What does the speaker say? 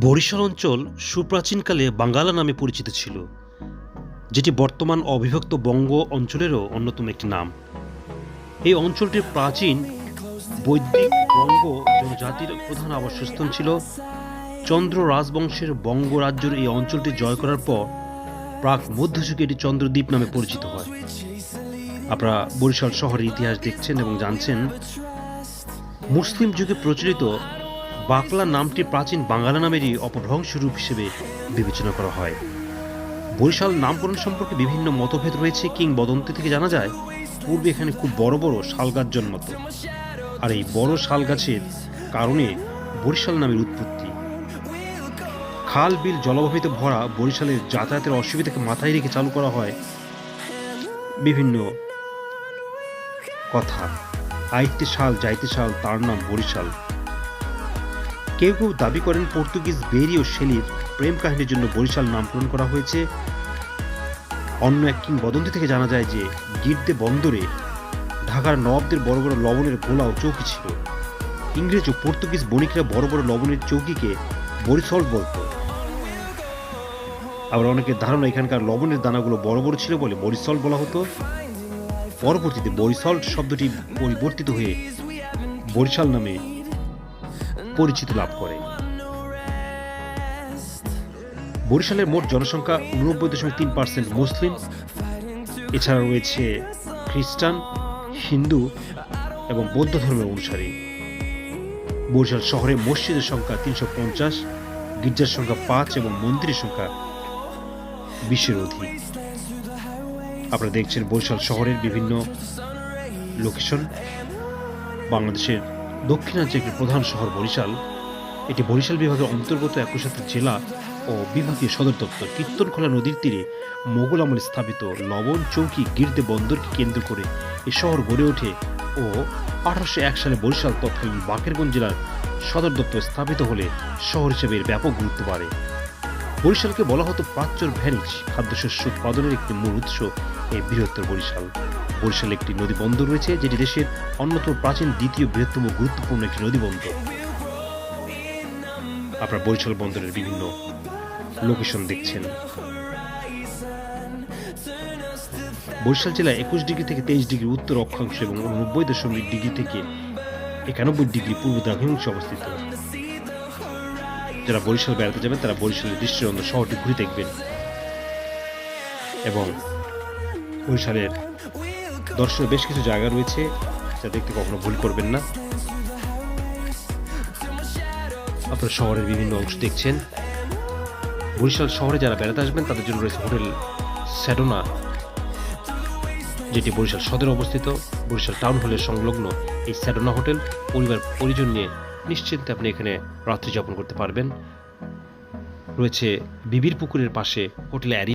বরিশাল অঞ্চল সুপ্রাচীনকালে বাঙ্গালা নামে পরিচিত ছিল, যেটি বর্তমান অবিভক্ত বঙ্গ অঞ্চলেরও অন্যতম একটি নাম। এই অঞ্চলটির প্রাচীন বৈদিক বঙ্গ জনজাতির প্রধান আবাসস্থল ছিল চন্দ্র রাজবংশের বঙ্গ রাজ্যের এই অঞ্চলটি জয় করার পর প্রাক মধ্যযুগে এটি চন্দ্রদ্বীপ নামে পরিচিত হয়। আপনারা বরিশাল শহরের ইতিহাস দেখছেন এবং জানছেন, মুসলিম যুগে প্রচলিত বাকলা নামটি প্রাচীন বাংলা নামেরই অপভ্রংশ রূপ হিসেবে বিবেচনা করা হয়। বরিশাল নামকরণ সম্পর্কে বিভিন্ন মতভেদ রয়েছে, কিংবদন্তি থেকে জানা যায়, পূর্বে এখানে খুব বড় বড় শাল গাছ জন্মত আর এই বড় শাল গাছের কারণে বরিশাল নামের উৎপত্তি খাল, বিল, জলবাহিত ভরা বরিশালের যাতায়াতের অসুবিধাকে মাথায় রেখে চালু করা হয় বিভিন্ন কথা। আইতে শাল যাইতে শাল তার নাম বরিশাল। কেউ কেউ দাবি করেন পর্তুগিজ বেরি ও শেলির প্রেম কাহিনীর জন্য বরিশাল নামকরণ করা হয়েছে। অন্য এক কিংবদন্তি থেকে জানা যায় যে, গির্দে বন্দরে ঢাকার নবাবদের বড় বড় লবণের গোলা ও চৌকি ছিল। ইংরেজ ও পর্তুগিজ বণিকরা বড় বড় লবণের চৌকিকে বরিশল বলতো। আবার অনেকের ধারণা এখানকার লবণের দানাগুলো বড় বড় ছিল বলে বরিশল বলা হতো। পরবর্তীতে বরিশল শব্দটি পরিবর্তিত হয়ে বরিশাল নামে পরিচিতি লাভ করে। বরিশালের মোট জনসংখ্যা উনব্বই দশমিক তিন পার্সেন্ট মুসলিম। এছাড়া রয়েছে খ্রিস্টান, হিন্দু এবং বৌদ্ধ ধর্মের অনুসারী। বরিশাল শহরে মসজিদের সংখ্যা তিনশো পঞ্চাশ, গির্জার সংখ্যা পাঁচ এবং মন্দিরের সংখ্যা বিশের অধিক আপনারা দেখছেন বরিশাল শহরের বিভিন্ন লোকেশন বাংলাদেশের দক্ষিণাঞ্চলের একটি প্রধান শহর বরিশাল। এটি বরিশাল বিভাগের অন্তর্গত একই সাথে জেলা ও বিভাগীয় সদর দপ্তর। কীর্তনখোলা নদীর তীরে মোগল আমলে স্থাপিত লবণ চৌকি গির্দে বন্দরকে কেন্দ্র করে এই শহর গড়ে ওঠে ও আঠারোশো এক সালে বরিশাল তৎকালীন বাকেরগঞ্জ জেলার সদর দপ্তর স্থাপিত হলে শহর হিসেবে এর ব্যাপক গুরুত্ব বাড়ে। বরিশালকে বলা হতো প্রাচ্যর ভ্যানিজ খাদ্যশস্য উৎপাদনের একটি মূল উৎস এই বৃহত্তর বরিশাল। বরিশালে একটি নদী বন্দর রয়েছে, যেটি দেশের অন্যতম প্রাচীন দ্বিতীয় বৃহত্তম গুরুত্বপূর্ণ একটি নদী বন্দর আপনার বরিশাল বন্দরের বিভিন্ন লোকেশন দেখছেন। বরিশাল জেলায় একুশ ডিগ্রি থেকে তেইশ ডিগ্রি উত্তর অক্ষাংশ এবং নব্বই দশমিক ডিগ্রি থেকে একানব্বই ডিগ্রি পূর্ব দ্রাঘিমাংশে অবস্থিত। যারা বরিশাল বেড়াতে যাবেন, তারা বরিশালের দৃষ্টিরন্ধ শহরটি ঘুরে দেখবেন। এবং বরিশালের দর্শনের বেশ কিছু জায়গা রয়েছে, যা দেখতে কখনো ভুল করবেন না। আপনারা শহরের বিভিন্ন অংশ দেখছেন। বরিশাল শহরে যারা বেড়াতে আসবেন, তাদের জন্য রয়েছে হোটেল স্যাডোনা, যেটি বরিশাল সদরে অবস্থিত। বরিশাল টাউন হলের সংলগ্ন এই স্যাডোনা হোটেল পরিবার পরিজন নিয়ে নিশ্চিন্তে আপনি এখানে রাত্রি যাপন করতে পারবেন। রয়েছে বিবির পুকুরের পাশে হোটেল অ্যারি